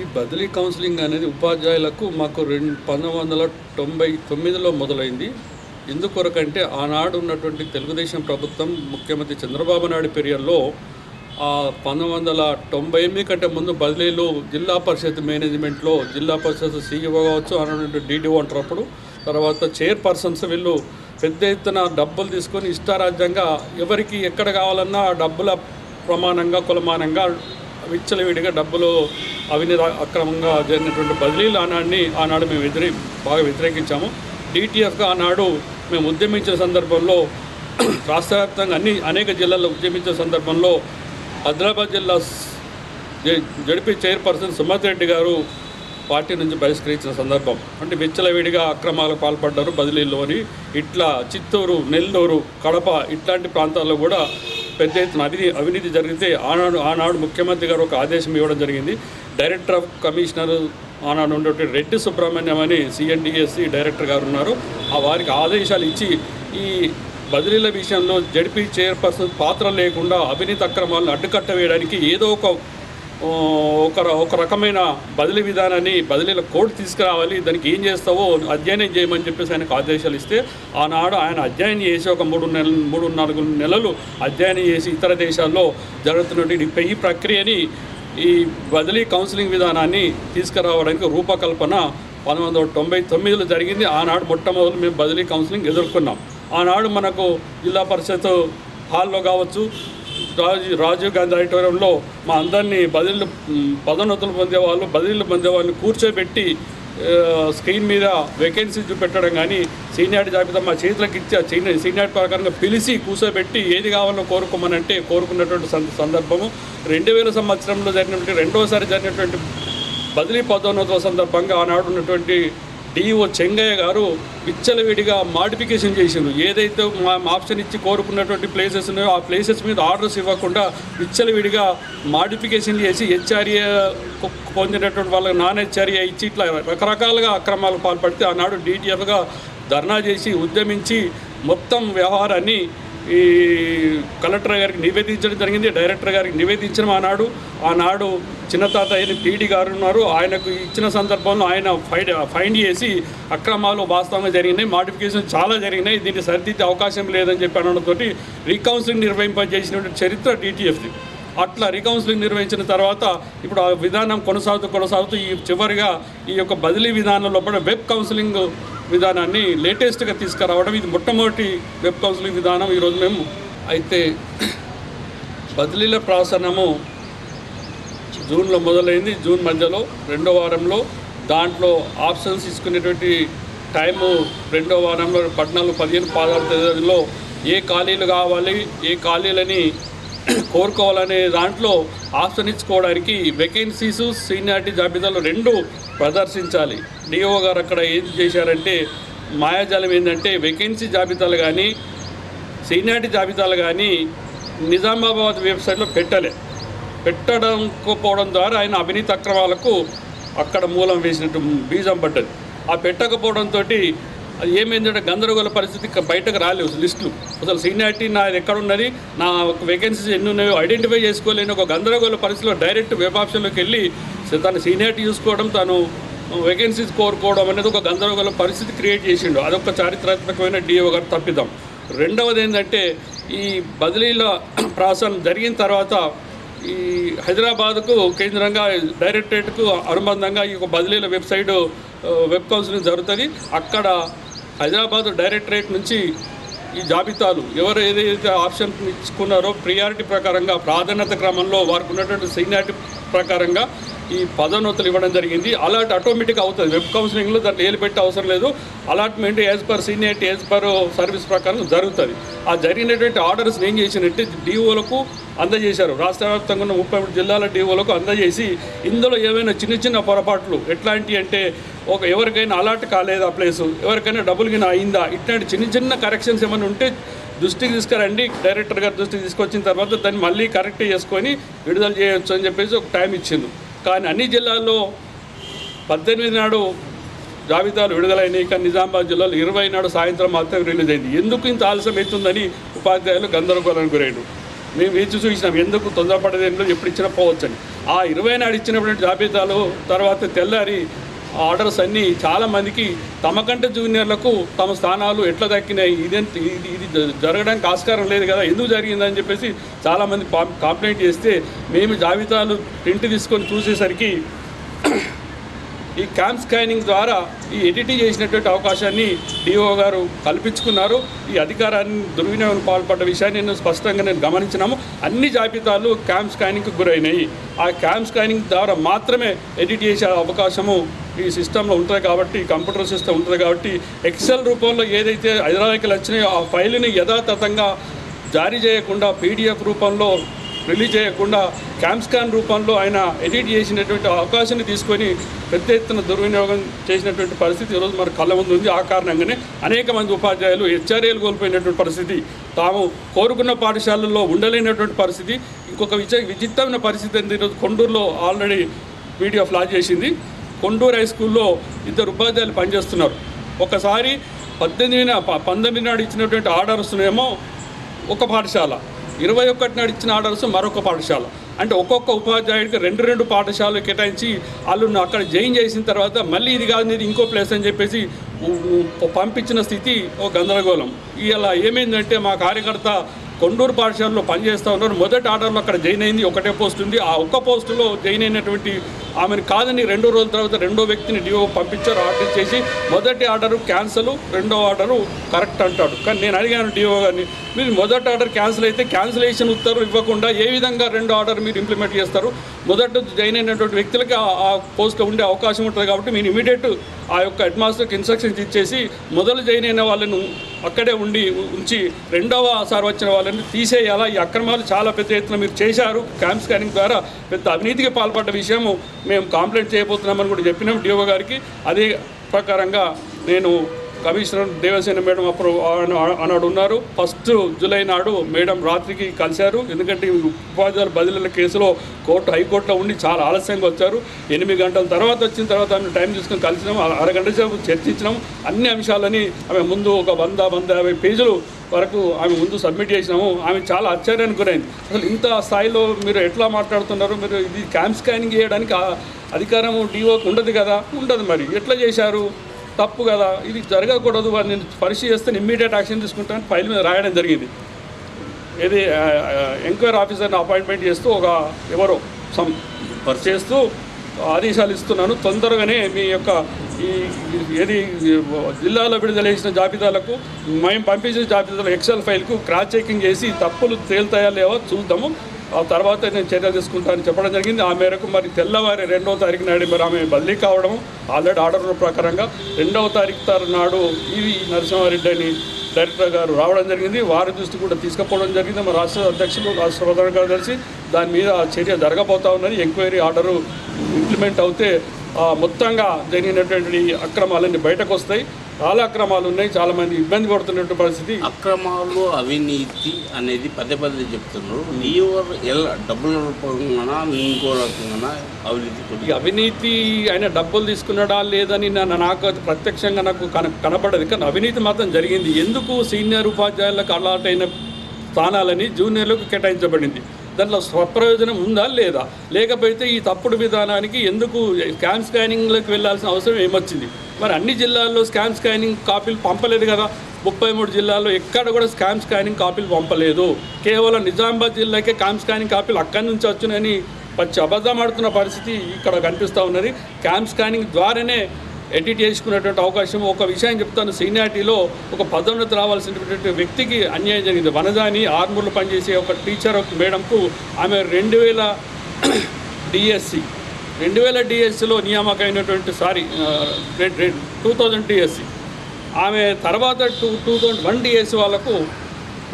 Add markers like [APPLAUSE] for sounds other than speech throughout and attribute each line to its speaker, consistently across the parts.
Speaker 1: ఈ బదిలీ కౌన్సిలింగ్ అనేది ఉపాధ్యాయులకు మాకు రెండు పంతొమ్మిది వందల తొంభై తొమ్మిదిలో మొదలైంది. ఎందుకొరకంటే ఆనాడు ఉన్నటువంటి తెలుగుదేశం ప్రభుత్వం ముఖ్యమంత్రి చంద్రబాబు నాయుడు పీరియడ్లో ఆ పంతొమ్మిది వందల తొంభై ఎనిమిది కంటే ముందు బదిలీలు జిల్లా పరిషత్ మేనేజ్మెంట్లో జిల్లా పరిషత్ సీఈఓ కావచ్చు అన్నటువంటి డీడీఓ అంటారప్పుడు తర్వాత చైర్పర్సన్స్ వీళ్ళు పెద్ద ఎత్తున డబ్బులు తీసుకొని ఇష్టారాజ్యంగా ఎవరికి ఎక్కడ కావాలన్నా ఆ డబ్బుల ప్రమాణంగా కులమానంగా విచ్చలవిడిగా డబ్బులు అవినీతి అక్రమంగా జరిగినటువంటి బదిలీలు ఆనాడిని ఆనాడు మేము వ్యతిరే బాగా వ్యతిరేకించాము. డిటిఎఫ్గా ఆనాడు మేము ఉద్యమించిన సందర్భంలో [CLEARS THROAT] రాష్ట్ర వ్యాప్తంగా అన్ని అనేక జిల్లాల్లో ఉద్యమించిన సందర్భంలో ఆదిలాబాద్ జిల్లా జ- జడిపి చైర్పర్సన్ సుమత్ రెడ్డి గారు పార్టీ నుంచి బహిష్కరించిన సందర్భం. అంటే విచ్చలవిడిగా అక్రమాలకు పాల్పడ్డారు బదిలీలోని ఇట్లా చిత్తూరు నెల్లూరు కడప ఇట్లాంటి ప్రాంతాల్లో కూడా పెద్ద ఎత్తున అవినీతి అవినీతి జరిగితే ఆనాడు ఆనాడు ముఖ్యమంత్రి గారు ఒక ఆదేశం ఇవ్వడం జరిగింది. డైరెక్టర్ ఆఫ్ కమిషనర్ ఆనాడు ఉండేటువంటి రెడ్డి సుబ్రహ్మణ్యం అని సిఎన్డిఎస్సి డైరెక్టర్ గారు ఉన్నారు. ఆ వారికి ఆదేశాలు ఇచ్చి ఈ బదిలీల విషయంలో జడ్పీ చైర్పర్సన్ పాత్ర లేకుండా అవినీతి అక్రమాలను అడ్డుకట్ట వేయడానికి ఏదో ఒక ఒక ఒక రకమైన బదిలీ విధానాన్ని బదిలీల కోడ్ తీసుకురావాలి దానికి ఏం చేస్తావో అధ్యయనం చేయమని చెప్పేసి ఆయనకు ఆదేశాలు ఇస్తే ఆనాడు ఆయన అధ్యయనం చేసి ఒక మూడు నెల మూడు నాలుగు నెలలు అధ్యయనం చేసి ఇతర దేశాల్లో జరుగుతున్నటువంటి ఈ ప్రక్రియని ఈ బదిలీ కౌన్సిలింగ్ విధానాన్ని తీసుకురావడానికి రూపకల్పన పంతొమ్మిది వందల తొంభై తొమ్మిదిలో జరిగింది. ఆనాడు మొట్టమొదటి మేము బదిలీ కౌన్సిలింగ్ ఎదుర్కొన్నాం. ఆనాడు మనకు జిల్లా పరిషత్ హాల్లో కావచ్చు రాజీ రాజీవ్ గాంధీ ఆడిటోరియంలో మా అందరినీ బదిలీలు పదోన్నతులు పొందే వాళ్ళు బదిలీలు పొందే వాళ్ళని కూర్చోబెట్టి స్క్రీన్ మీద వేకెన్సీ చూపెట్టడం కానీ సీనియర్ జాబితా మా చేతులకు ఇచ్చి సీనియర్ ప్రకారంగా పిలిచి కూర్చోబెట్టి ఏది కావాలో కోరుకోమనంటే కోరుకున్నటువంటి సందర్భము. రెండు వేల సంవత్సరంలో జరిగినటువంటి రెండవసారి జరిగినటువంటి బదిలీ పదోన్నతుల సందర్భంగా ఆనాడు ఉన్నటువంటి డిఓ చెంగయ్య గారు విచ్చలవిడిగా మాడిఫికేషన్ చేసిండ్రు. ఏదైతే మా ఆప్షన్ ఇచ్చి కోరుకున్నటువంటి ప్లేసెస్ ఉన్నాయో ఆ ప్లేసెస్ మీద ఆర్డర్స్ ఇవ్వకుండా విచ్చలవిడిగా మాడిఫికేషన్ చేసి హెచ్ఆర్ఏ పొందినటువంటి వాళ్ళకి నాన్ హెచ్ఆర్ఏ ఇచ్చి ఇట్లా రకరకాలుగా అక్రమాలకు పాల్పడితే ఆనాడు డీటీఎఫ్గా ధర్నా చేసి ఉద్యమించి మొత్తం వ్యవహారాన్ని ఈ కలెక్టర్ గారికి నివేదించడం జరిగింది డైరెక్టర్ గారికి నివేదించడం ఆనాడు. ఆనాడు చిన్నతాత అయిన టీడీ గారు ఉన్నారు. ఆయనకు ఇచ్చిన సందర్భంలో ఆయన ఫైండ్ ఫైండ్ చేసి అక్రమాలు వాస్తవంగా జరిగినాయి. మాడిఫికేషన్ చాలా జరిగినాయి. దీన్ని సరిదిద్దే అవకాశం లేదని చెప్పి అనడంతో రీకౌన్సిలింగ్ నిర్వహింపజేసినటువంటి చరిత్ర డీటీఎఫ్ది అట్లా రీకౌన్సిలింగ్ నిర్వహించిన తర్వాత ఇప్పుడు ఆ విధానం కొనసాగుతూ కొనసాగుతూ ఈ చివరిగా ఈ యొక్క బదిలీ విధానంలో కూడా వెబ్ కౌన్సిలింగ్ విధానాన్ని లేటెస్ట్గా తీసుకురావడం ఇది మొట్టమొదటి వెబ్ కౌన్సిలింగ్ విధానం. ఈరోజు మేము అయితే బదిలీల ప్రాసనము జూన్లో మొదలైంది. జూన్ మధ్యలో రెండో వారంలో దాంట్లో ఆప్షన్స్ తీసుకునేటువంటి టైము రెండో వారంలో పద్నాలుగు పదిహేను పదహారు తేదీలో ఏ ఖాళీలు కావాలి ఏ ఖాళీలని కోరుకోవాలనే దాంట్లో ఆప్షన్ ఇచ్చుకోవడానికి వేకెన్సీస్ సీనియారిటీ జాబితాలో రెండు ప్రదర్శించాలి. డిఓ గారు అక్కడ ఏం చేశారంటే మాయాజాలం ఏంటంటే వేకెన్సీ జాబితాలు కానీ సీనియారిటీ జాబితాలు కానీ నిజామాబాద్ వెబ్సైట్లో పెట్టలే. పెట్టడంకపోవడం ద్వారా ఆయన అవినీతి అక్రమాలకు అక్కడ మూలం వేసినట్టు బీజం పడ్డది. ఆ పెట్టకపోవడంతో అది ఏమైందంటే గందరగోళ పరిస్థితి బయటకు రాలేవు లిస్టులు. అసలు సీనియారిటీ నా ఎక్కడ ఉన్నది? నా వేకెన్సీస్ ఎన్ని ఉన్నాయో ఐడెంటిఫై చేసుకోలేని ఒక గందరగోళ పరిస్థితిలో డైరెక్ట్ వెబ్ ఆప్షన్లోకి వెళ్ళి తన సీనియారిటీ చూసుకోవడం తను వేకెన్సీస్ కోరుకోవడం అనేది ఒక గందరగోళ పరిస్థితి క్రియేట్ చేసిండు. అదొక చారిత్రాత్మకమైన డిఓ గారు తప్పిదాం. రెండవది ఏంటంటే ఈ బదిలీల [CLEARS THROAT] ప్రాసెస్ జరిగిన తర్వాత ఈ హైదరాబాద్కు కేంద్రంగా డైరెక్టరేట్కు అనుబంధంగా ఈ యొక్క బదిలీల వెబ్సైట్ వెబ్ కౌన్సిలింగ్ జరుగుతుంది. అక్కడ హైదరాబాద్ డైరెక్టరేట్ నుంచి ఈ జాబితాలు ఎవరు ఏదైతే ఆప్షన్ ఇచ్చుకున్నారో ప్రియారిటీ ప్రకారంగా ప్రాధాన్యత క్రమంలో వారికి ఉన్నటువంటి సీనియారిటీ ప్రకారంగా ఈ పదోన్నతులు ఇవ్వడం జరిగింది. అలాట్ ఆటోమేటిక్ అవుతుంది. వెబ్ కౌన్సిలింగ్లో దాంట్లో ఏలు పెట్టే అవసరం లేదు. Allotment as per seniority as per service ప్రకారం జరుగుతుంది. ఆ జరిగినటువంటి ఆర్డర్స్ ఏం చేసినట్టే డిఓలకు అందజేశారు. రాష్ట్ర వ్యాప్తంగా ఉన్న ముప్పై మూడు జిల్లాల డిఓలకు అందజేసి ఇందులో ఏమైనా చిన్న చిన్న పొరపాట్లు ఎట్లాంటి అంటే ఒక ఎవరికైనా అలాట్ కాలేదా ప్లేసు ఎవరికైనా డబ్బులు గిన అయిందా? ఇట్లాంటి చిన్న చిన్న కరెక్షన్స్ ఏమైనా ఉంటే దృష్టికి తీసుకురండి. డైరెక్టర్ గారు దృష్టికి తీసుకొచ్చిన తర్వాత దాన్ని మళ్ళీ కరెక్ట్ చేసుకొని విడుదల చేయొచ్చు అని చెప్పేసి ఒక టైం ఇచ్చిండు. కానీ అన్ని జిల్లాల్లో పద్దెనిమిది నాడు జాబితాలు విడుదలైనాయి. కానీ నిజామాబాద్ జిల్లాలో ఇరవై నాడు సాయంత్రం మాత్రం రిలీజ్ అయింది. ఎందుకు ఇంత ఆలస్యం అవుతుందని ఉపాధ్యాయులు గందరగోళానికి గురైన మేము వేచి చూసినాం ఎందుకు తొందరపడదేంలో ఎప్పుడు ఇచ్చినా పోవచ్చని. ఆ ఇరవై నాడు ఇచ్చినటువంటి జాబితాలు తర్వాత తెల్లారి ఆర్డర్స్ అన్నీ చాలామందికి తమ కంటే జూనియర్లకు తమ స్థానాలు ఎట్లా దక్కినాయి? ఇదేంటి ఇది ఇది జరగడానికి ఆస్కారం లేదు కదా. ఎందుకు జరిగిందని చెప్పేసి చాలామంది కంప్లైంట్ చేస్తే మేము జాబితాలు ప్రింట్ తీసుకొని చూసేసరికి ఈ క్యాంప్ స్కానింగ్ ద్వారా ఈ ఎడిటింగ్ చేసినటువంటి అవకాశాన్ని డిఓ గారు కల్పించుకున్నారు. ఈ అధికారాన్ని దుర్వినియోగం పాల్పడ్డ విషయాన్ని నేను స్పష్టంగా నేను గమనించినాము. అన్ని జాబితాలు క్యాంప్ స్కానింగ్కి గురైనాయి. ఆ క్యాంప్ స్కానింగ్ ద్వారా మాత్రమే ఎడిట్ చేసే అవకాశము ఈ సిస్టంలో ఉంటుంది కాబట్టి కంప్యూటర్ సిస్టమ్ ఉంటుంది కాబట్టి ఎక్సెల్ రూపంలో ఏదైతే హైదరాబాద్కి వచ్చినాయో ఆ ఫైల్ని యథాతథంగా జారీ చేయకుండా పీడిఎఫ్ రూపంలో రిలీజ్ చేయకుండా క్యాంప్స్కాన్ రూపంలో ఆయన ఎడిట్ చేసినటువంటి అవకాశాన్ని తీసుకొని పెద్ద ఎత్తున దుర్వినియోగం చేసినటువంటి పరిస్థితి ఈరోజు మన కళ్ళ ముందు ఉంది. ఆ కారణంగానే అనేక మంది ఉపాధ్యాయులు హెచ్ఆర్ఏలు కోల్పోయినటువంటి పరిస్థితి తాము కోరుకున్న పాఠశాలల్లో ఉండలేనటువంటి పరిస్థితి. ఇంకొక విచ విచిత్రమైన పరిస్థితి ఈరోజు కొండూరులో ఆల్రెడీ వీడియో లాంచ్ చేసింది. కొండూరు హై స్కూల్లో ఇద్దరు ఉపాధ్యాయులు పనిచేస్తున్నారు. ఒకసారి పద్దెనిమిది ప- పంతొమ్మిది నాడు ఇచ్చినటువంటి ఆర్డర్స్నేమో ఒక పాఠశాల ఇరవై ఒకటి నాడు ఇచ్చిన ఆర్డర్స్ మరొక పాఠశాల. అంటే ఒక్కొక్క ఉపాధ్యాయుడికి రెండు రెండు పాఠశాలలు కేటాయించి వాళ్ళు అక్కడ జాయిన్ చేసిన తర్వాత మళ్ళీ ఇది కాదు ఇది ఇంకో ప్లేస్ అని చెప్పేసి పంపించిన స్థితి ఒక గందరగోళం. ఇలా ఏమైందంటే మా కార్యకర్త కొండూరు పాఠశాలలో పనిచేస్తూ ఉన్నారు. మొదటి ఆర్డర్లో అక్కడ జాయిన్ అయింది ఒకటే పోస్ట్ ఉంది. ఆ ఒక్క పోస్టులో జాయిన్ అయినటువంటి ఆమెను కాదని రెండో రోజుల తర్వాత రెండో వ్యక్తిని డిఓ పంపించారు ఆర్డర్ చేసి మొదటి ఆర్డరు క్యాన్సల్ రెండో ఆర్డరు కరెక్ట్ అంటాడు. కానీ నేను అడిగాను డిఓ గారిని మీరు మొదటి ఆర్డర్ క్యాన్సిల్ అయితే క్యాన్సిలేషన్ ఉత్తర్వు ఇవ్వకుండా ఏ విధంగా రెండో ఆర్డర్ మీరు ఇంప్లిమెంట్ చేస్తారు? మొదట జాయిన్ అయినటువంటి వ్యక్తులకి ఆ- ఆ పోస్ట్లో ఉండే అవకాశం ఉంటుంది కాబట్టి మీరు ఇమీడియట్ ఆ యొక్క హెడ్ మాస్టర్కి ఇన్స్ట్రక్షన్స్ ఇచ్చేసి మొదలు జాయిన్ అయిన వాళ్ళను అక్కడే ఉండి ఉంచి రెండవ సారి వచ్చిన వాళ్ళని తీసేయాలా? ఈ అక్రమాలు చాలా పెద్ద ఎత్తున మీరు చేశారు. క్యాంప్ స్కానింగ్ ద్వారా పెద్ద అవినీతికి పాల్పడ్డ విషయము మేము కాంప్లైంట్ చేయబోతున్నామని కూడా చెప్పినాం డిఓ గారికి. అదే ప్రకారంగా నేను కమిషనర్ దేవసేన మేడం అప్పుడు ఆనాడు ఉన్నారు. ఫస్ట్ జూలై నాడు మేడం రాత్రికి కలిశారు. ఎందుకంటే ఉపాధ్యాయులు ఉపాధ్యాయుల బదిలీల కేసులో కోర్టు హైకోర్టులో ఉండి చాలా ఆలస్యంగా వచ్చారు. ఎనిమిది గంటల తర్వాత వచ్చిన తర్వాత ఆమె టైం తీసుకొని కలిసినాం అరగంట సేపు చర్చించినాం అన్ని అంశాలని ఆమె ముందు ఒక వంద వంద యాభై పేజీలు వరకు ఆమె ముందు సబ్మిట్ చేసినాము. ఆమె చాలా ఆశ్చర్యానికి గురైంది. అసలు ఇంత స్థాయిలో మీరు ఎట్లా మాట్లాడుతున్నారు? మీరు ఇది క్యాంప్ స్కానింగ్ చేయడానికి అధికారం డిఓకి ఉండదు కదా? ఉండదు మరి. ఎట్లా చేశారు? తప్పు కదా ఇది జరగకూడదు నేను నేను పరిశీలిస్తే ఇమ్మీడియట్ యాక్షన్ తీసుకుంటాను ఫైల్ మీద రాయడం జరిగింది. ఇది ఎంక్వైరీ ఆఫీసర్ని అపాయింట్మెంట్ చేస్తూ ఒక ఎవరో సమ్ చేస్తూ ఆదేశాలు ఇస్తున్నాను. తొందరగానే మీ యొక్క ఈ ఏది జిల్లాలో విడుదల చేసిన జాబితాలకు మేము పంపించిన జాబితాలో ఎక్సెల్ ఫైల్కు క్రాస్ చెకింగ్ చేసి తప్పులు తేలుతాయా లేవో చూద్దాము. ఆ తర్వాత నేను చర్యలు తీసుకుంటానని చెప్పడం జరిగింది. ఆ మేరకు మరి తెల్లవారి రెండవ తారీఖు నాడు మరి ఆమె బదిలీ కావడం ఆల్రెడీ ఆర్డర్ ప్రకారంగా రెండవ తారీఖు నాడు ఈవి నరసింహారెడ్డి అని డైరెక్టర్ గారు రావడం జరిగింది. వారి దృష్టి కూడా తీసుకుపోవడం జరిగింది. మా రాష్ట్ర అధ్యక్షులు రాష్ట్ర ప్రధాన కార్యదర్శి దాని మీద చర్య జరగబోతా ఉన్నది. ఎంక్వైరీ ఆర్డరు ఇంప్లిమెంట్ అవుతే మొత్తంగా జరిగినటువంటి అక్రమాలన్నీ బయటకు వస్తాయి. చాలా అక్రమాలు ఉన్నాయి చాలా మంది ఇబ్బంది పడుతున్నటువంటి పరిస్థితి.
Speaker 2: అక్రమాలు అవినీతి అనేది పదే పదే చెప్తున్నారు. నీవర్ ఎలా డబ్బుల రూపంగా ఇంకో రకంగా అవినీతి
Speaker 1: అవినీతి ఆయన డబ్బులు తీసుకున్నాడా లేదని నాకు అది ప్రత్యక్షంగా నాకు కన కనపడదు. కానీ అవినీతి మాత్రం జరిగింది. ఎందుకు సీనియర్ ఉపాధ్యాయులకు అలాట్ అయిన స్థానాలని జూనియర్లకు కేటాయించబడింది? దాంట్లో స్వప్రయోజనం ఉందా లేదా? లేకపోతే ఈ తప్పుడు విధానానికి ఎందుకు స్కామ్ స్కానింగ్లోకి వెళ్ళాల్సిన అవసరం ఏమొచ్చింది? మరి అన్ని జిల్లాల్లో స్కామ్ స్కానింగ్ కాపీలు పంపలేదు కదా. ముప్పై మూడు జిల్లాల్లో ఎక్కడ కూడా స్కామ్ స్కానింగ్ కాపీలు పంపలేదు. కేవలం నిజామాబాద్ జిల్లాకే స్కామ్ స్కానింగ్ కాపీలు అక్కడి నుంచి వచ్చునని పచ్చి అబద్ధం ఆడుతున్న పరిస్థితి ఇక్కడ కనిపిస్తూ ఉన్నది. క్యాంప్ స్కానింగ్ ద్వారానే ఎడిట్ చేసుకునేటువంటి అవకాశం. ఒక విషయం చెప్తాను. సీనియారిటీలో ఒక పదోన్నతి రావాల్సినటువంటి వ్యక్తికి అన్యాయం జరిగింది. వనజాని ఆర్మూర్లో పనిచేసే ఒక టీచర్ ఒక మేడంకు ఆమె రెండు వేల డిఎస్సి [COUGHS] రెండు వేల డిఎస్సిలో నియామకమైనటువంటి సారీ టూ థౌజండ్ డిఎస్సి ఆమె తర్వాత two two thousand one DSC వాళ్ళకు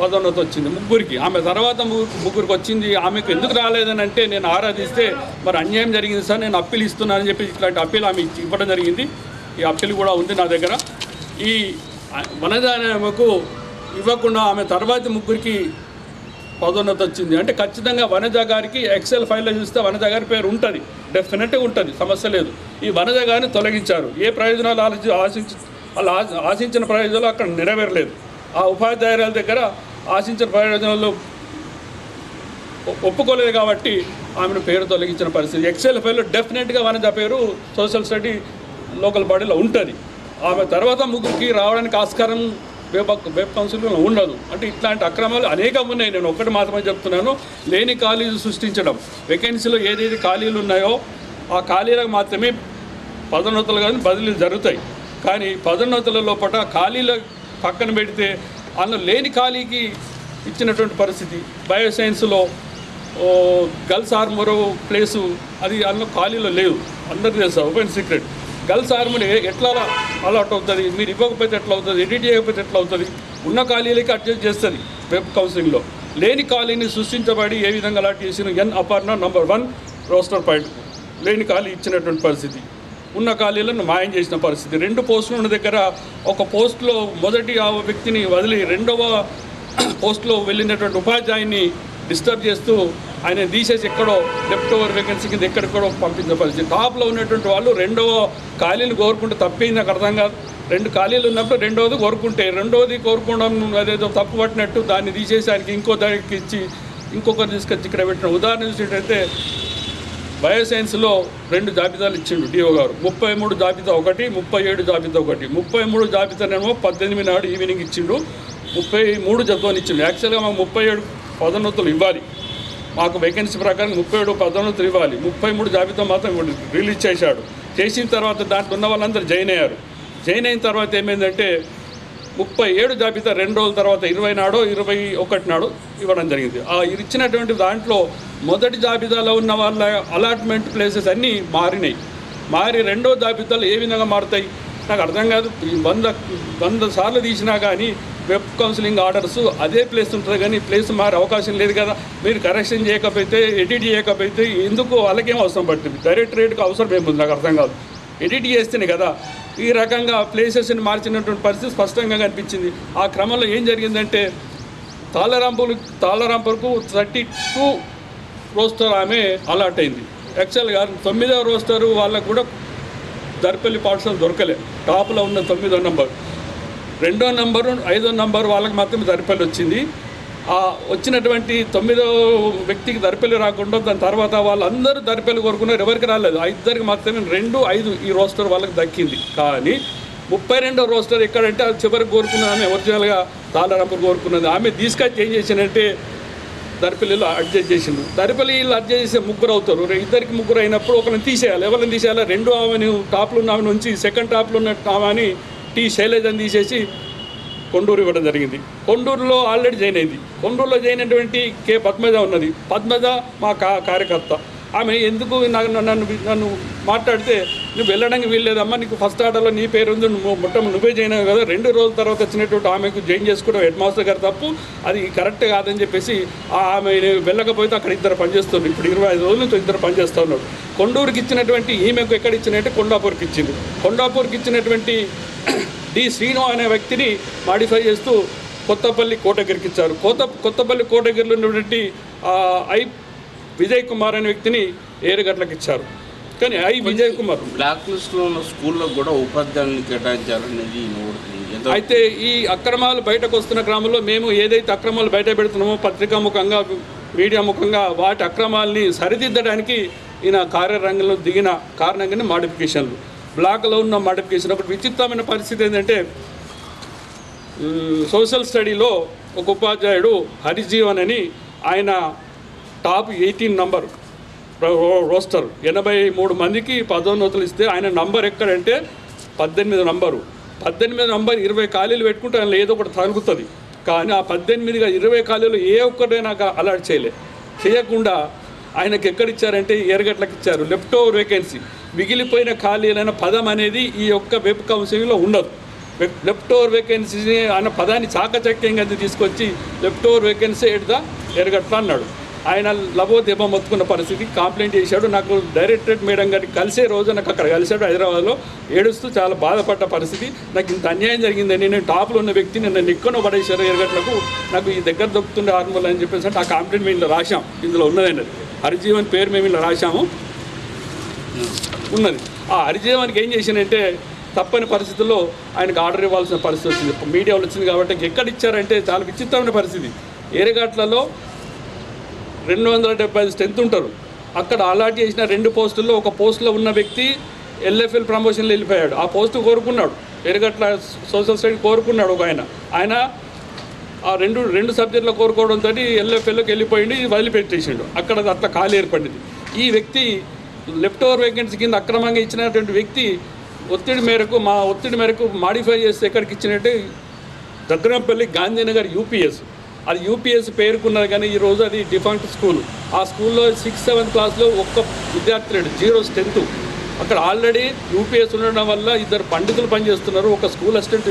Speaker 1: పదోన్నతి వచ్చింది ముగ్గురికి. ఆమె తర్వాత ముగ్గురు- ముగ్గురికి వచ్చింది. ఆమెకు ఎందుకు రాలేదని అంటే నేను ఆరాధిస్తే మరి అన్యాయం జరిగింది సార్ నేను అప్పీల్ ఇస్తున్నానని చెప్పి ఇట్లాంటి అప్పీల్ ఆమె ఇవ్వడం జరిగింది. ఈ అప్పీల్ కూడా ఉంది నా దగ్గర. ఈ వనజామెకు ఇవ్వకుండా ఆమె తర్వాత ముగ్గురికి పదోన్నతి వచ్చింది. అంటే ఖచ్చితంగా వనజ గారికి ఎక్సెల్ ఫైల్లో చూస్తే వనజ గారి పేరు ఉంటుంది. డెఫినెట్గా ఉంటుంది. సమస్య లేదు. ఈ వనజ గారిని తొలగించారు. ఏ ప్రయోజనాలు ఆలోచి ఆశించి వాళ్ళు ఆశించిన ప్రయోజనాలు అక్కడ నెరవేరలేదు. ఆ ఉపాధ్యాయురాల దగ్గర ఆశించిన ప్రయోజనాలు ఒప్పుకోలేదు కాబట్టి ఆమెను పేరు తొలగించిన పరిస్థితి. ఎక్స్ఎల్ఎఫ్ఐలో డెఫినెట్గా వనజ పేరు సోషల్ స్టడీ లోకల్ బాడీలో ఉంటుంది. ఆమె తర్వాత ముగ్గురికి రావడానికి ఆస్కారం వెబ్ వెబ్ కౌన్సిల్లో ఉండదు. అంటే ఇట్లాంటి అక్రమాలు అనేకం ఉన్నాయి. నేను ఒక్కటి మాత్రమే చెప్తున్నాను. లేని ఖాళీలు సృష్టించడం. వేకెన్సీలో ఏదైతే ఖాళీలు ఉన్నాయో ఆ ఖాళీలకు మాత్రమే పదోన్నతులు కానీ బదిలీలు జరుగుతాయి. కానీ పదోన్నతుల లోపల ఖాళీల పక్కన పెడితే అందులో లేని ఖాళీకి ఇచ్చినటువంటి పరిస్థితి. బయోసైన్స్లో గర్ల్స్ ఆర్మర్ ప్లేసు అది అందులో ఖాళీలో లేవు. అందరికీ తెలుసు ఓపెన్ సీక్రెట్. గర్ల్స్ ఆర్మర్ ఎట్లా అలాట్ అవుతుంది? మీరు ఇవ్వకపోతే ఎట్లా అవుతుంది? ఎడిట్ చేయకపోతే ఎట్లా అవుతుంది? ఉన్న ఖాళీలకి అడ్జస్ట్ చేస్తుంది వెబ్ కౌన్సిలింగ్లో. లేని ఖాళీని సృష్టించబడి ఏ విధంగా అలాట్ చేసిన N Aparna number one roster point. లేని ఖాళీ ఇచ్చినటువంటి పరిస్థితి. ఉన్న ఖాళీలను మాయం చేసిన పరిస్థితి. రెండు పోస్టులు ఉన్న దగ్గర ఒక పోస్టులో మొదటి ఆ వ్యక్తిని వదిలి రెండవ పోస్టులో వెళ్ళినటువంటి ఉపాధ్యాయుని డిస్టర్బ్ చేస్తూ ఆయన తీసేసి ఎక్కడో లెఫ్ట్ ఓవర్ వేకెన్సీ కింద ఎక్కడికో పంపించిన పరిస్థితి. టాప్లో ఉన్నటువంటి వాళ్ళు రెండవ ఖాళీలు కోరుకుంటే తప్పింది నాకు అర్థం కాదు. రెండు ఖాళీలు ఉన్నప్పుడు రెండవది కోరుకుంటే రెండవది కోరుకోవడం అదేదో తప్పు పట్టినట్టు దాన్ని తీసేసి ఆయనకి ఇంకో దానికి ఇచ్చి ఇంకొకరు తీసుకొచ్చి ఇక్కడ పెట్టిన ఉదాహరణ చూసినట్టయితే బయోసైన్స్లో రెండు జాబితాలు ఇచ్చిండు డిఓ గారు. ముప్పై మూడు జాబితా ఒకటి ముప్పై ఏడు జాబితా ఒకటి. ముప్పై మూడు జాబితానేమో పద్దెనిమిది నాడు ఈవినింగ్ ఇచ్చిండు. ముప్పై మూడు జతోని ఇచ్చిండు. యాక్చువల్గా మాకు ముప్పై ఏడు పదోన్నతులు ఇవ్వాలి. మాకు వేకెన్సీ ప్రకారం ముప్పై ఏడు పదోన్నతులు ఇవ్వాలి. ముప్పై మూడు జాబితా మాత్రం రిలీజ్ చేశాడు. చేసిన తర్వాత దాంట్లో ఉన్న వాళ్ళందరూ జాయిన్ అయ్యారు. జాయిన్ అయిన తర్వాత ఏమైందంటే ముప్పై ఏడు జాబితా రెండు రోజుల తర్వాత ఇరవై నాడో ఇరవై ఒకటి నాడు ఇవ్వడం జరిగింది. ఆ ఇచ్చినటువంటి దాంట్లో మొదటి జాబితాలో ఉన్న వాళ్ళ అలాట్మెంట్ ప్లేసెస్ అన్నీ మారినాయి. మారి రెండో జాబితాలు ఏ విధంగా మారుతాయి? నాకు అర్థం కాదు. వంద వంద సార్లు తీసినా కానీ వెబ్ కౌన్సిలింగ్ ఆర్డర్స్ అదే ప్లేస్ ఉంటుంది కానీ ప్లేస్ మారే అవకాశం లేదు కదా. మీరు కరెక్షన్ చేయకపోతే ఎడిట్ చేయకపోతే ఎందుకు వాళ్ళకేం అవసరం పడుతుంది? డైరెక్టరేట్కి అవసరం ఏముంది? నాకు అర్థం కాదు. ఎడిట్ చేస్తేనే కదా ఈ రకంగా ప్లేసెస్ని మార్చినటువంటి పరిస్థితి స్పష్టంగా కనిపించింది. ఆ క్రమంలో ఏం జరిగిందంటే తాళరాంపులు తాళరాంపులకు థర్టీ టూ రోస్టర్ ఆమె అలాట్ అయింది. యాక్చువల్గా తొమ్మిదవ రోస్టర్ వాళ్ళకు కూడా దర్పల్లి పాఠశాల దొరకలే. టాప్లో ఉన్న తొమ్మిదో నంబర్ రెండో నంబరు ఐదో నంబర్ వాళ్ళకి మాత్రమే దర్పల్లి వచ్చింది. వచ్చినటువంటి తొమ్మిదో వ్యక్తికి దరిపెలు రాకుండా దాని తర్వాత వాళ్ళందరూ దరిపెలు కోరుకున్నారు ఎవరికి రాలేదు. ఆ ఇద్దరికి మాత్రమే రెండు ఐదు ఈ రోస్టర్ వాళ్ళకి దక్కింది. కానీ ముప్పై రెండో రోస్టర్ ఎక్కడంటే అది చివరికి కోరుకున్నది ఆమె ఒరిజినల్గా తాళరాంపూర్ కోరుకున్నది. ఆమె తీసుకొచ్చి ఏం చేసినంటే దరిపల్లిలో అడ్జస్ట్ చేసిండు దరిపల్లిలో అడ్జస్ట్ చేసే ముగ్గురు అవుతారు. ఇద్దరికి ముగ్గురు అయినప్పుడు ఒకరిని తీసేయాలి. ఎవరిని తీసేయాలి? రెండు ఆమెను టాప్లో ఉన్న ఆమె నుంచి సెకండ్ టాప్లో ఉన్న ఆమెని టీ శైలజని అని తీసేసి కొండూరు ఇవ్వడం జరిగింది. కొండూరులో ఆల్రెడీ జాయిన్ అయింది. కొండూరులో జాయిన్ అయినటువంటి కే. పద్మజ ఉన్నది. పద్మజ మా కా కార్యకర్త. ఆమె ఎందుకు నన్ను నన్ను నన్ను మాట్లాడితే నువ్వు వెళ్ళడానికి వీల్లేదమ్మా నీకు ఫస్ట్ ఆర్డర్లో నీ పేరు ఉంది నువ్వు మొత్తం నువ్వే జాయిన్ అయ్యావు కదా రెండు రోజుల తర్వాత వచ్చినటువంటి ఆమెకు జాయిన్ చేసుకోవడం హెడ్ మాస్టర్ గారు తప్పు. అది కరెక్ట్ కాదని చెప్పేసి ఆ ఆమె వెళ్ళకపోతే అక్కడ ఇద్దరు పనిచేస్తున్నారు. ఇప్పుడు ఇరవై ఐదు రోజుల నుంచి ఇద్దరు పనిచేస్తూ ఉన్నారు కొండూరుకి ఇచ్చినటువంటి ఈమెకు ఎక్కడ ఇచ్చినట్టే కొండాపూర్కి ఇచ్చింది. కొండాపూర్కి ఇచ్చినటువంటి డి శ్రీను అనే వ్యక్తిని మాడిఫై చేస్తూ కొత్తపల్లి కోటగిరికి ఇచ్చారు. కొత్త కొత్తపల్లి కోటగిరిలో ఉన్నటువంటి ఐ విజయ్ కుమార్ అనే వ్యక్తిని ఏరుగట్లకు ఇచ్చారు. కానీ ఐ విజయ్ కుమార్
Speaker 2: బ్లాక్ లిస్ట్లో ఉన్న స్కూళ్ళకు కూడా ఉపాధ్యాయులను కేటాయించాలనేది
Speaker 1: అయితే ఈ అక్రమాలు బయటకు వస్తున్న క్రమంలో మేము ఏదైతే అక్రమాలు బయట పెడుతున్నామో పత్రికా ముఖంగా మీడియా ముఖంగా వాటి అక్రమాలని సరిదిద్దడానికి ఈయన కార్యరంగంలో దిగిన కారణంగానే మాడిఫికేషన్లు బ్లాక్లో ఉన్న మాడిఫికేషన్ ఒకటి విచిత్రమైన పరిస్థితి ఏంటంటే సోషల్ స్టడీలో ఒక ఉపాధ్యాయుడు హరిజీవన్ అని ఆయన టాప్ ఎయిటీన్ నంబర్ రోస్టర్. ఎనభై మూడు మందికి పదోన్నతులు ఇస్తే ఆయన నంబర్ ఎక్కడంటే పద్దెనిమిది నంబరు. పద్దెనిమిది నంబర్ ఇరవై ఖాళీలు పెట్టుకుంటే ఆయన ఏదో ఒకటి తగులుతుంది. కానీ ఆ పద్దెనిమిదిగా ఇరవై ఖాళీలు ఏ ఒక్కటైనా అలాట్ చేయలే. చేయకుండా ఆయనకి ఎక్కడిచ్చారంటే ఎరగట్లకు ఇచ్చారు లెఫ్ట్ ఓవర్ వేకెన్సీ మిగిలిపోయిన ఖాళీలైన పదం అనేది ఈ యొక్క వెబ్ కౌన్సిలింగ్లో ఉండదు. లెఫ్ట్ ఓవర్ వేకెన్సీ అన్న పదాన్ని చాకచక్యంగా తీసుకొచ్చి లెఫ్ట్ ఓవర్ వేకెన్సీ ఎడదా ఎరగట్లా అన్నాడు. ఆయన లబో దెబ్బ మొత్తుకున్న పరిస్థితి కంప్లైంట్ చేశాడు. నాకు డైరెక్టరేట్ మేడం గారికి కలిసే రోజు నాకు అక్కడ కలిశాడు హైదరాబాద్లో. ఏడుస్తూ చాలా బాధపడ్డ పరిస్థితి. నాకు ఇంత అన్యాయం జరిగిందని నేను టాప్లో ఉన్న వ్యక్తిని నన్ను ఎక్కనో పడేశారు ఎరగట్లకు. నాకు ఈ దగ్గర దొక్కుతుండే హార్మోల్ అని చెప్పేసి ఆ కంప్లైంట్ మేము రాశాం. ఇందులో ఉన్నదండి హరిజీవన్ పేరు మేము ఇలా రాశాము. ఉన్నది. ఆ హరిజీవానికి ఏం చేసినంటే తప్పని పరిస్థితుల్లో ఆయనకు ఆర్డర్ ఇవ్వాల్సిన పరిస్థితి వచ్చింది. మీడియాలో వచ్చింది కాబట్టి ఎక్కడ ఇచ్చారంటే చాలా విచిత్రమైన పరిస్థితి. ఏరగాట్లలో రెండు వందల డెబ్బై ఐదు స్ట్రెంత్ ఉంటారు. అక్కడ అలాట్ చేసిన రెండు పోస్టుల్లో ఒక పోస్టులో ఉన్న వ్యక్తి ఎల్ఎఫ్ఎల్ ప్రమోషన్లో వెళ్ళిపోయాడు. ఆ పోస్టు కోరుకున్నాడు. ఎరగట్ల సోషల్ స్టడీ కోరుకున్నాడు ఒక ఆయన. ఆయన ఆ రెండు రెండు సబ్జెక్టులు కోరుకోవడంతో ఎల్ఎఫ్ఎల్లోకి వెళ్ళిపోయింది వదిలిపెట్టేసిండు. అక్కడ అది అట్లా ఖాళీ ఏర్పడింది. ఈ వ్యక్తి లెఫ్ట్ ఓవర్ వేకెన్సీ కింద అక్రమంగా ఇచ్చినటువంటి వ్యక్తి ఒత్తిడి మేరకు మా ఒత్తిడి మేరకు మాడిఫై చేస్తే ఎక్కడికి ఇచ్చినట్టే దగ్గరంపల్లి గాంధీనగర్ యూపీఎస్ అది యూపీఎస్ పేర్కొన్నారు కానీ ఈరోజు అది డిఫాంట్ స్కూల్ ఆ స్కూల్లో సిక్స్త్ సెవెంత్ క్లాస్లో ఒక్క విద్యార్థి జీరో స్ట్రెంత్ అక్కడ ఆల్రెడీ యూపీఎస్ ఉండడం వల్ల ఇద్దరు పండితులు పనిచేస్తున్నారు ఒక స్కూల్ అసిస్టెంట్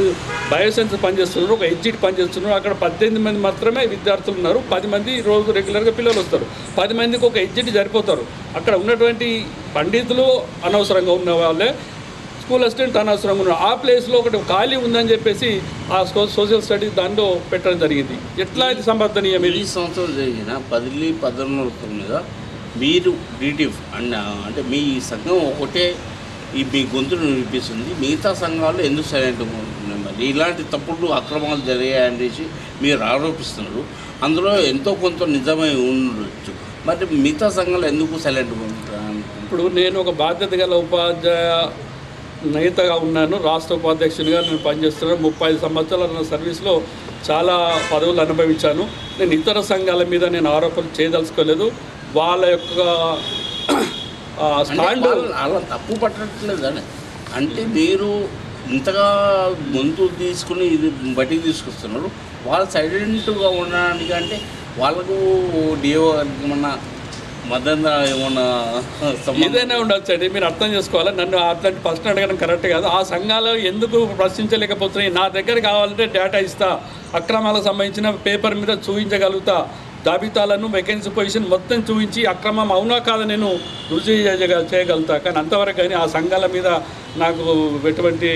Speaker 1: బయోసైన్స్ పనిచేస్తున్నారు ఒక ఎడ్జిట్ పనిచేస్తున్నారు. అక్కడ పద్దెనిమిది మంది మాత్రమే విద్యార్థులు ఉన్నారు. పది మంది రోజు రెగ్యులర్గా పిల్లలు వస్తారు. పది మందికి ఒక ఎడ్జిట్ సరిపోతారు. అక్కడ ఉన్నటువంటి పండితులు అనవసరంగా ఉన్న వాళ్ళే స్కూల్ అసిస్టెంట్ అనవసరంగా ఉన్నారు ఆ ప్లేస్లో ఒకటి ఖాళీ ఉందని చెప్పేసి ఆ సోషల్ స్టడీస్ దానిలో పెట్టడం జరిగింది. ఎట్లా ఇది సమర్థనీయం
Speaker 2: ఈ సంవత్సరం జరిగిన బదిలీ పదోన్నతుల మీద మీరు డీటీఫ్ అన్న అంటే మీ సంఘం ఒకటే ఈ మీ గొంతును వినిపిస్తుంది. మిగతా సంఘాలు ఎందుకు సైలెంట్ మరి? ఇలాంటి తప్పుడు అక్రమాలు జరిగాయనేసి మీరు ఆరోపిస్తున్నారు. అందులో ఎంతో కొంత నిజమై ఉండొచ్చు. మరి మిగతా సంఘాలు ఎందుకు సైలెంట్
Speaker 1: ఇప్పుడు నేను ఒక బాధ్యత గల ఉపాధ్యాయ నేతగా ఉన్నాను. రాష్ట్ర ఉపాధ్యక్షునిగా నేను పనిచేస్తున్నాను. ముప్పై ఐదు సంవత్సరాల నా సర్వీస్లో చాలా పదవులు అనుభవించాను. నేను ఇతర సంఘాల మీద నేను ఆరోపణలు చేయదలుచుకోలేదు. వాళ్ళ యొక్క స్టాండ్
Speaker 2: అలా తప్పు పట్టట్లేదని అంటే మీరు ఇంతగా గొంతు తీసుకుని ఇది బయటికి తీసుకొస్తున్నారు వాళ్ళు సైలెంట్గా ఉండడానికి అంటే వాళ్ళకు డిఓ ఏమన్నా మద్దతు ఏమన్నా
Speaker 1: ఏదైనా ఉండొచ్చు అండి మీరు అర్థం చేసుకోవాలి. నన్ను అట్లాంటి ప్రశ్న అడగడం కరెక్ట్ కాదు. ఆ సంఘాలు ఎందుకు ప్రశ్నించలేకపోతున్నాయి? నా దగ్గర కావాలంటే డేటా ఇస్తా. అక్రమాలకు సంబంధించిన పేపర్ మీద చూపించగలుగుతా. జాబితాలను వేకెన్సీ పొజిషన్ మొత్తం చూపించి అక్రమం అవునా కాదా నేను రుజువు చేయగ చేయగలుగుతా. కానీ అంతవరకు కానీ ఆ సంఘాల మీద నాకు ఎటువంటి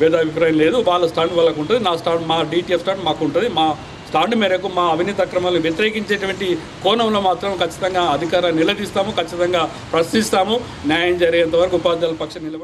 Speaker 1: భేదాభిప్రాయం లేదు. వాళ్ళ స్టాండ్ వాళ్ళకు ఉంటుంది. నా స్టాండ్ మా డిటిఎఫ్ స్టాండ్ మాకు ఉంటుంది. మా స్టాండ్ మేరకు మా అవినీతి అక్రమాలను వ్యతిరేకించేటువంటి కోణంలో మాత్రం ఖచ్చితంగా అధికారాన్ని నిలదీస్తాము ఖచ్చితంగా ప్రశ్నిస్తాము. న్యాయం జరిగేంత వరకు ఉపాధ్యాయుల పక్షం నిలబడి